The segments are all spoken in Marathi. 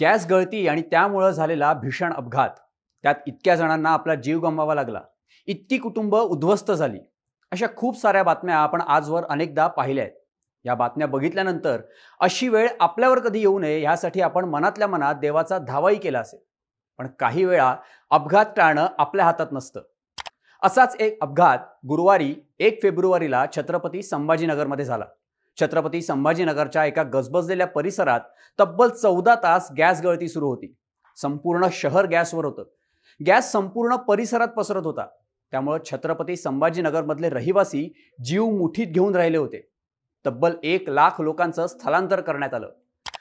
गॅस गळती आणि त्यामुळं झालेला भीषण अपघात. त्यात इतक्या जणांना आपला जीव गमवावा लागला. इतकी कुटुंब उद्ध्वस्त झाली. अशा खूप साऱ्या बातम्या आपण आजवर अनेकदा पाहिल्या आहेत. या बातम्या बघितल्यानंतर अशी वेळ आपल्यावर कधी येऊ नये यासाठी आपण मनातल्या मनात देवाचा धावाही केला असेल. पण काही वेळा अपघात टाळणं आपल्या हातात नसतं. असाच एक अपघात गुरुवारी एक फेब्रुवारीला छत्रपती संभाजीनगरमध्ये झाला. छत्रपती संभाजीनगरच्या एका गजबजलेल्या परिसरात तब्बल चौदा तास गॅस गळती सुरू होती. संपूर्ण शहर गॅसवर होतं. गॅस संपूर्ण परिसरात पसरत होता. त्यामुळं छत्रपती संभाजीनगरमधले रहिवासी जीव मुठीत घेऊन राहिले होते. तब्बल एक लाख लोकांचं स्थलांतर करण्यात आलं.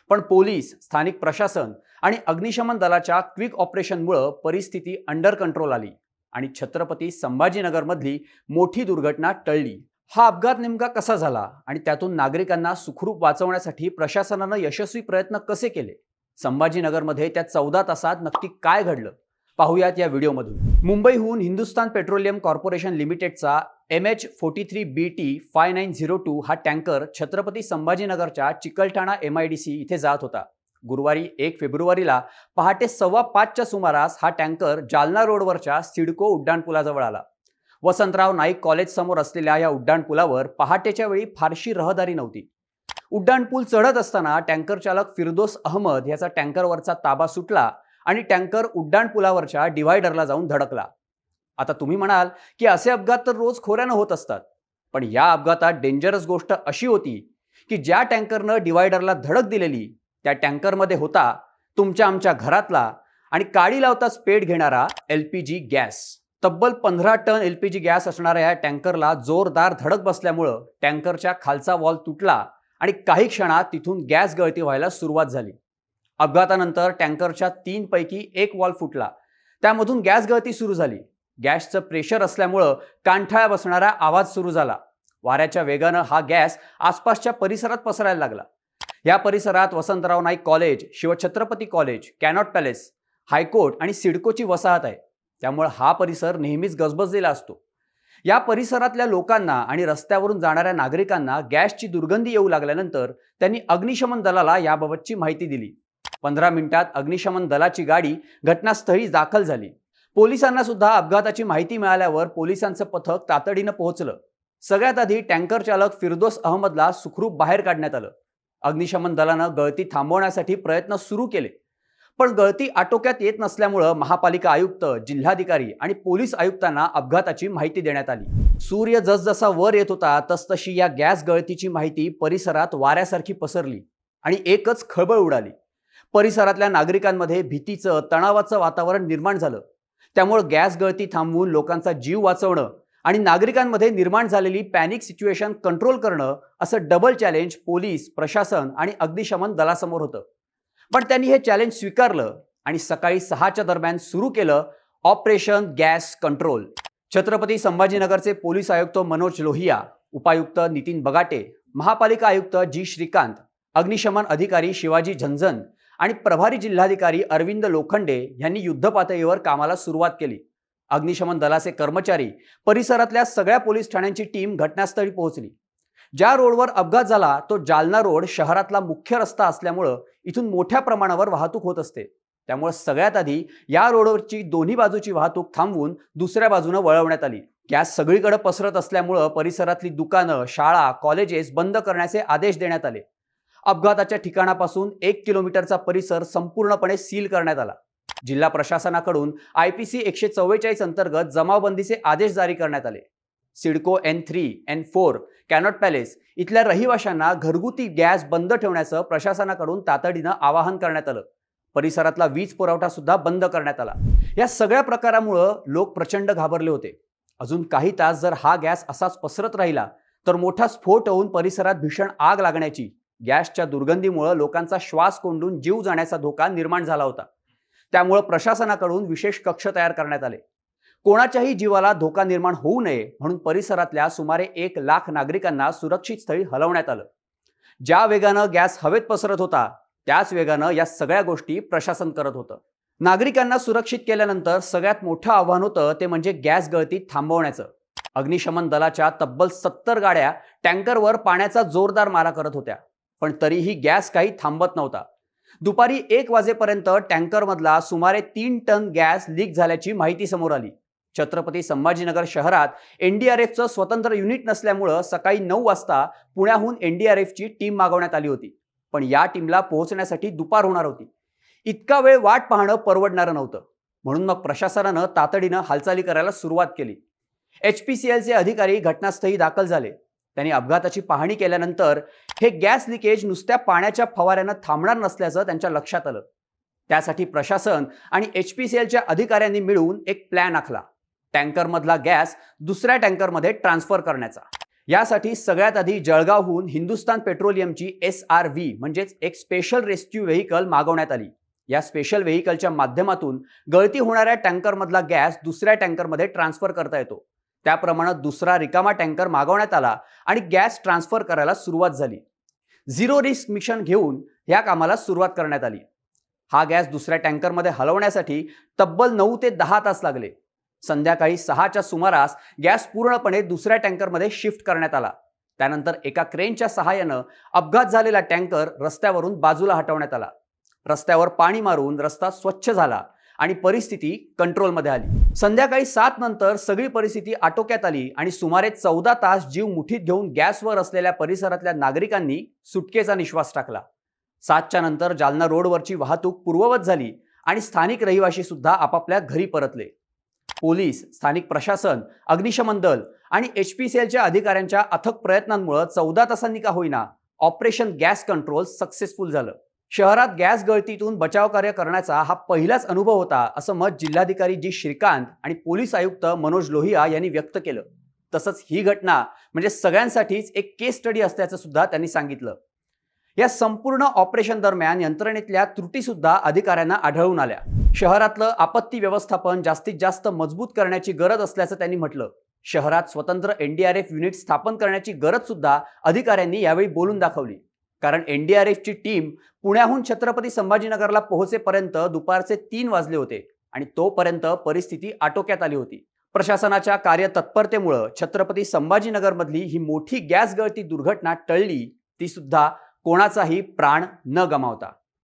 पण पोलीस स्थानिक प्रशासन आणि अग्निशमन दलाच्या क्विक ऑपरेशनमुळं परिस्थिती अंडर कंट्रोल आली आणि छत्रपती संभाजीनगरमधली मोठी दुर्घटना टळली. हा अपघात नेमका कसा झाला आणि त्यातून नागरिकांना सुखरूप वाचवण्यासाठी प्रशासनानं यशस्वी प्रयत्न कसे केले? संभाजीनगरमध्ये त्या चौदा तासात नक्की काय घडलं? पाहूयात या व्हिडिओमधून. मुंबईहून Hindustan petroleum corporation लिमिटेडचा M H forty three B T five nine zero two हा tanker Chhatrapati संभाजीनगरच्या Chikalthana M I D C इथे जात होता. गुरुवारी एक फेब्रुवारीला पहाटे सव्वा पाचच्या सुमारास हा टँकर जालना रोडवरच्या सिडको उड्डाणपुलाजवळ आला. वसंतराव नाईक कॉलेज समोर असलेल्या या उड्डाणपुलावर पहाटेच्या वेळी फारशी रहदारी नव्हती. उड्डाणपूल चढत असताना टँकर चालक फिरदोस अहमद याचा टँकरवरचा ताबा सुटला आणि टँकर उड्डाणपुलावरच्या डिव्हायडरला जाऊन धडकला. आता तुम्ही म्हणाल की असे अपघात तर रोज खोऱ्यानं होत असतात. पण या अपघातात डेंजरस गोष्ट अशी होती की ज्या टँकरनं डिव्हायडरला धडक दिलेली त्या टँकरमध्ये होता तुमच्या आमच्या घरातला आणि काळी लावताच पेट घेणारा एल पी जी गॅस. तब्बल पंधरा ton L P G gas असणाऱ्या या टँकरला जोरदार धडक बसल्यामुळं टँकरच्या खालचा वॉल तुटला आणि काही क्षणात तिथून गॅस गळती व्हायला सुरुवात झाली. अपघातानंतर टँकरच्या तीन पैकी एक वॉल फुटला. त्यामधून गॅस गळती सुरू झाली. गॅसचं प्रेशर असल्यामुळं कांठाळा बसणारा आवाज सुरू झाला. वाऱ्याच्या वेगानं हा गॅस आसपासच्या परिसरात पसरायला लागला. या परिसरात Vasantrao Naik college Shivchhatrapati college Connaught Palace high court आणि सिडकोची वसाहत आहे. त्यामुळे हा परिसर नेहमीच गजबजलेला असतो. या परिसरातल्या लोकांना आणि रस्त्यावरून जाणाऱ्या नागरिकांना गॅसची दुर्गंधी येऊ लागल्यानंतर त्यांनी अग्निशमन दलाला याबाबतची माहिती दिली. पंधरा मिनिटात अग्निशमन दलाची गाडी घटनास्थळी दाखल झाली. पोलिसांना सुद्धा अपघाताची माहिती मिळाल्यावर पोलिसांचं पथक तातडीनं पोहोचलं. सगळ्यात आधी टँकर चालक फिरदोस अहमदला सुखरूप बाहेर काढण्यात आलं. अग्निशमन दलानं गळती थांबवण्यासाठी प्रयत्न सुरू केले. पण गळती आटोक्यात येत नसल्यामुळं महापालिका आयुक्त जिल्हाधिकारी आणि पोलीस आयुक्तांना अपघाताची माहिती देण्यात आली. सूर्य जसजसा वर येत होता तसतशी या गॅस गळतीची माहिती परिसरात वाऱ्यासारखी पसरली आणि एकच खळबळ उडाली. परिसरातल्या नागरिकांमध्ये भीतीचं तणावाचं वातावरण निर्माण झालं. त्यामुळे गॅस गळती थांबवून लोकांचा जीव वाचवणं आणि नागरिकांमध्ये निर्माण झालेली पॅनिक सिच्युएशन कंट्रोल करणं असं डबल चॅलेंज पोलीस प्रशासन आणि अग्निशमन दलासमोर होतं. पण त्यांनी हे चॅलेंज स्वीकारलं आणि सकाळी सहाच्या दरम्यान सुरू केलं ऑपरेशन गॅस कंट्रोल. छत्रपती संभाजीनगरचे पोलीस आयुक्त मनोज लोहिया उपायुक्त नितीन बगाटे महापालिका आयुक्त जी श्रीकांत अग्निशमन अधिकारी शिवाजी झंझन आणि प्रभारी जिल्हाधिकारी अरविंद लोखंडे यांनी युद्धपातळीवर कामाला सुरुवात केली. अग्निशमन दलाचे कर्मचारी परिसरातल्या सगळ्या पोलीस ठाण्यांची टीम घटनास्थळी पोहोचली. ज्या रोडवर अपघात झाला तो जालना रोड शहरातला मुख्य रस्ता असल्यामुळं इथून मोठ्या प्रमाणावर वाहतूक होत असते. त्यामुळे सगळ्यात आधी या रोडवरची दोन्ही बाजूची वाहतूक थांबवून दुसऱ्या बाजूनं वळवण्यात आली. गॅस सगळीकडे पसरत असल्यामुळं परिसरातली दुकानं शाळा कॉलेजेस बंद करण्याचे आदेश देण्यात आले. अपघाताच्या ठिकाणापासून एक किलोमीटरचा परिसर संपूर्णपणे सील करण्यात आला. जिल्हा प्रशासनाकडून आय पी सी एकशे चव्वेचाळीस अंतर्गत जमावबंदीचे आदेश जारी करण्यात आले. CIDCO N three N four Connaught Palace इथल्या रहिवाशांना घरगुती गॅस बंद ठेवण्याचं प्रशासनाकडून तातडीनं आवाहन करण्यात आलं. परिसरातला वीज पुरवठा सुद्धा बंद करण्यात आला. या सगळ्या प्रकारामुळं लोक प्रचंड घाबरले होते. अजून काही तास जर हा गॅस असाच पसरत राहिला तर मोठा स्फोट होऊन परिसरात भीषण आग लागण्याची गॅसच्या दुर्गंधीमुळं लोकांचा श्वास कोंडून जीव जाण्याचा धोका निर्माण झाला होता. त्यामुळं प्रशासनाकडून विशेष कक्ष तयार करण्यात आले. कोणाच्याही जीवाला धोका निर्माण होऊ नये म्हणून परिसरातल्या सुमारे एक लाख नागरिकांना सुरक्षित स्थळी हलवण्यात आलं. ज्या वेगानं गॅस हवेत पसरत होता त्याच वेगानं या सगळ्या गोष्टी प्रशासन करत होतं. नागरिकांना सुरक्षित केल्यानंतर सगळ्यात मोठं आव्हान होतं ते म्हणजे गॅस गळती थांबवण्याचं. अग्निशमन दलाच्या तब्बल सत्तर गाड्या टँकरवर पाण्याचा जोरदार मारा करत होत्या पण तरीही गॅस काही थांबत नव्हता. दुपारी एक वाजेपर्यंत टँकरमधला सुमारे तीन टन गॅस लीक झाल्याची माहिती समोर आली. छत्रपती संभाजीनगर शहरात एनडीआरएफचं स्वतंत्र युनिट नसल्यामुळं सकाळी नऊ वाजता पुण्याहून एनडीआरएफची टीम मागवण्यात आली होती. पण या टीमला पोहोचण्यासाठी दुपार होणार होती. इतका वेळ वाट पाहणं परवडणारं नव्हतं. म्हणून मग प्रशासनानं तातडीनं हालचाली करायला सुरुवात केली. एच पी सी एलचे अधिकारी घटनास्थळी दाखल झाले. त्यांनी अपघाताची पाहणी केल्यानंतर हे गॅस लिकेज नुसत्या पाण्याच्या फवाऱ्यानं थांबणार नसल्याचं त्यांच्या लक्षात आलं. त्यासाठी प्रशासन आणि एच पी सी एलच्या अधिकाऱ्यांनी मिळून एक प्लॅन आखला. टँकरमधला गॅस दुसऱ्या टँकरमध्ये ट्रान्सफर करण्याचा. यासाठी सगळ्यात आधी जळगावहून हिंदुस्तान पेट्रोलियमची एस आर व्ही म्हणजेच एक स्पेशल रेस्क्यू व्हेकल मागवण्यात आली. या स्पेशल व्हेकलच्या माध्यमातून गळती होणाऱ्या टँकरमधला गॅस दुसऱ्या टँकरमध्ये ट्रान्सफर करता येतो. त्याप्रमाणे दुसरा रिकामा टँकर मागवण्यात आला आणि गॅस ट्रान्सफर करायला सुरुवात झाली. झिरो रिस्क मिशन घेऊन या कामाला सुरुवात करण्यात आली. हा गॅस दुसऱ्या टँकरमध्ये हलवण्यासाठी तब्बल नऊ ते दहा तास लागले. संध्याकाळी सहाच्या सुमारास गॅस पूर्णपणे दुसऱ्या टँकरमध्ये शिफ्ट करण्यात आला. त्यानंतर एका क्रेनच्या सहाय्यानं अपघात झालेला टँकर रस्त्यावरून बाजूला हटवण्यात आला. रस्त्यावर पाणी मारून रस्ता स्वच्छ झाला आणि परिस्थिती कंट्रोलमध्ये आली. संध्याकाळी सात नंतर सगळी परिस्थिती आटोक्यात आली आणि सुमारे चौदा तास जीव मुठीत घेऊन गॅसवर असलेल्या परिसरातल्या नागरिकांनी सुटकेचा निश्वास टाकला. सातच्या नंतर जालना रोडवरची वाहतूक पूर्ववत झाली आणि स्थानिक रहिवाशी सुद्धा आपापल्या घरी परतले. पोलीस स्थानिक प्रशासन अग्निशमन दल आणि एच पी सी एलच्या अधिकाऱ्यांच्या अथक प्रयत्नांमुळे चौदा तासांनी का होईना ऑपरेशन गॅस कंट्रोल सक्सेसफुल झालं. शहरात गॅस गळतीतून बचाव कार्य करण्याचा हा पहिलाच अनुभव होता असं मत जिल्हाधिकारी जी श्रीकांत आणि पोलीस आयुक्त मनोज लोहिया यांनी व्यक्त केलं. तसंच ही घटना म्हणजे सगळ्यांसाठीच एक केस स्टडी असल्याचं सुद्धा त्यांनी सांगितलं. या संपूर्ण ऑपरेशन दरम्यान यंत्रणेतल्या त्रुटी सुद्धा अधिकाऱ्यांना आढळून आल्या. शहरातलं आपत्ती व्यवस्थापन जास्तीत जास्त मजबूत करण्याची गरज असल्याचं त्यांनी म्हटलं. शहरात स्वतंत्र एनडीआरएफ युनिट स्थापन करण्याची गरज सुद्धा अधिकाऱ्यांनी यावेळी बोलून दाखवली. कारण एनडीआरएफची टीम पुण्याहून छत्रपती संभाजीनगरला पोहोचेपर्यंत दुपारचे तीन वाजले होते आणि तोपर्यंत परिस्थिती आटोक्यात आली होती. प्रशासनाच्या कार्यतत्परतेमुळं छत्रपती संभाजीनगरमधली ही मोठी गॅस गळती दुर्घटना टळली ती सुद्धा कोणाचाही प्राण न गमावता.